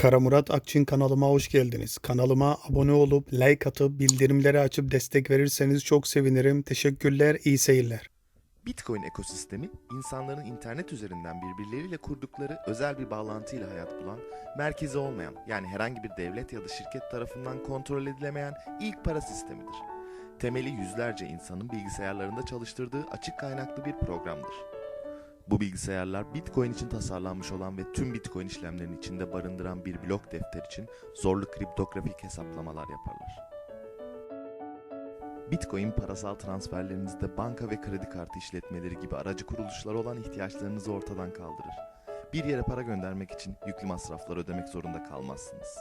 Kara Murat Akçin kanalıma hoş geldiniz. Kanalıma abone olup like atıp bildirimleri açıp destek verirseniz çok sevinirim. Teşekkürler, iyi seyirler. Bitcoin ekosistemi, insanların internet üzerinden birbirleriyle kurdukları özel bir bağlantıyla hayat bulan, merkezi olmayan yani herhangi bir devlet ya da şirket tarafından kontrol edilemeyen ilk para sistemidir. Temeli yüzlerce insanın bilgisayarlarında çalıştırdığı açık kaynaklı bir programdır. Bu bilgisayarlar Bitcoin için tasarlanmış olan ve tüm Bitcoin işlemlerini içinde barındıran bir blok defter için zorlu kriptografik hesaplamalar yaparlar. Bitcoin parasal transferlerinizde banka ve kredi kartı işletmeleri gibi aracı kuruluşlara olan ihtiyaçlarınızı ortadan kaldırır. Bir yere para göndermek için yüklü masraflar ödemek zorunda kalmazsınız.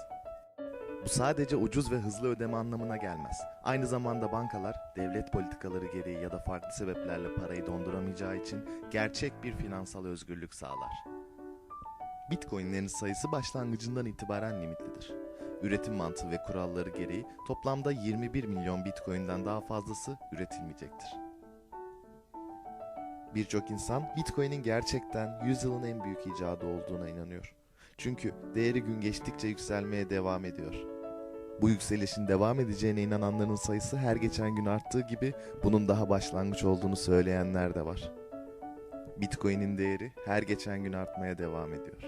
Bu sadece ucuz ve hızlı ödeme anlamına gelmez. Aynı zamanda bankalar devlet politikaları gereği ya da farklı sebeplerle parayı donduramayacağı için gerçek bir finansal özgürlük sağlar. Bitcoin'lerin sayısı başlangıcından itibaren limitlidir. Üretim mantığı ve kuralları gereği toplamda 21 milyon Bitcoin'den daha fazlası üretilmeyecektir. Birçok insan Bitcoin'in gerçekten yüzyılın en büyük icadı olduğuna inanıyor. Çünkü değeri gün geçtikçe yükselmeye devam ediyor. Bu yükselişin devam edeceğine inananların sayısı her geçen gün arttığı gibi bunun daha başlangıç olduğunu söyleyenler de var. Bitcoin'in değeri her geçen gün artmaya devam ediyor.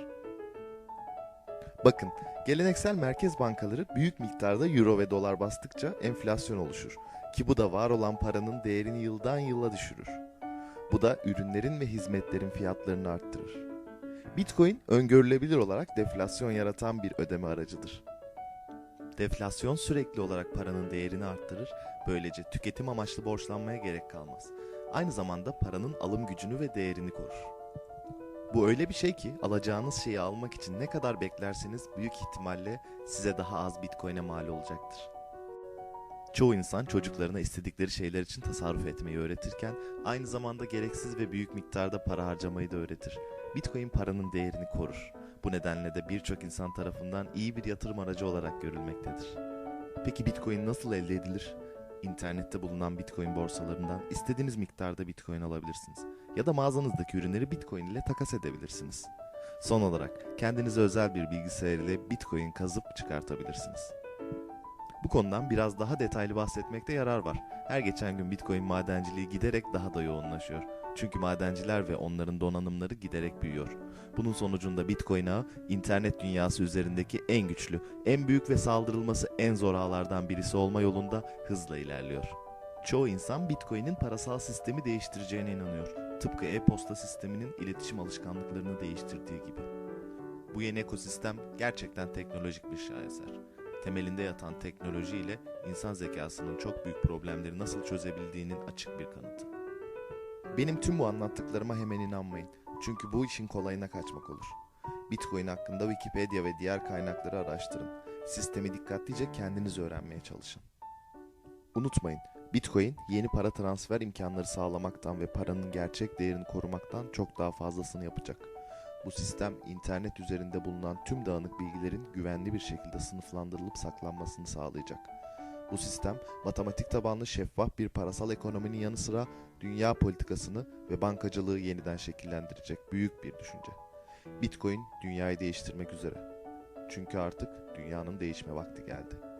Bakın, geleneksel merkez bankaları büyük miktarda euro ve dolar bastıkça enflasyon oluşur ki bu da var olan paranın değerini yıldan yıla düşürür. Bu da ürünlerin ve hizmetlerin fiyatlarını arttırır. Bitcoin öngörülebilir olarak deflasyon yaratan bir ödeme aracıdır. Deflasyon sürekli olarak paranın değerini arttırır, böylece tüketim amaçlı borçlanmaya gerek kalmaz. Aynı zamanda paranın alım gücünü ve değerini korur. Bu öyle bir şey ki alacağınız şeyi almak için ne kadar beklerseniz büyük ihtimalle size daha az Bitcoin'e mal olacaktır. Çoğu insan çocuklarına istedikleri şeyler için tasarruf etmeyi öğretirken aynı zamanda gereksiz ve büyük miktarda para harcamayı da öğretir. Bitcoin paranın değerini korur. Bu nedenle de birçok insan tarafından iyi bir yatırım aracı olarak görülmektedir. Peki Bitcoin nasıl elde edilir? İnternette bulunan Bitcoin borsalarından istediğiniz miktarda Bitcoin alabilirsiniz ya da mağazanızdaki ürünleri Bitcoin ile takas edebilirsiniz. Son olarak kendinize özel bir bilgisayar ile Bitcoin kazıp çıkartabilirsiniz. Bu konudan biraz daha detaylı bahsetmekte yarar var. Her geçen gün Bitcoin madenciliği giderek daha da yoğunlaşıyor. Çünkü madenciler ve onların donanımları giderek büyüyor. Bunun sonucunda Bitcoin ağı internet dünyası üzerindeki en güçlü, en büyük ve saldırılması en zor ağlardan birisi olma yolunda hızla ilerliyor. Çoğu insan Bitcoin'in parasal sistemi değiştireceğine inanıyor. Tıpkı e-posta sisteminin iletişim alışkanlıklarını değiştirdiği gibi. Bu yeni ekosistem gerçekten teknolojik bir şaheser. Temelinde yatan teknoloji ile insan zekasının çok büyük problemleri nasıl çözebildiğinin açık bir kanıtı. Benim tüm bu anlattıklarıma hemen inanmayın. Çünkü bu işin kolayına kaçmak olur. Bitcoin hakkında Wikipedia ve diğer kaynakları araştırın. Sistemi dikkatlice kendiniz öğrenmeye çalışın. Unutmayın, Bitcoin yeni para transfer imkanları sağlamaktan ve paranın gerçek değerini korumaktan çok daha fazlasını yapacak. Bu sistem internet üzerinde bulunan tüm dağınık bilgilerin güvenli bir şekilde sınıflandırılıp saklanmasını sağlayacak. Bu sistem matematik tabanlı şeffaf bir parasal ekonominin yanı sıra dünya politikasını ve bankacılığı yeniden şekillendirecek büyük bir düşünce. Bitcoin dünyayı değiştirmek üzere. Çünkü artık dünyanın değişme vakti geldi.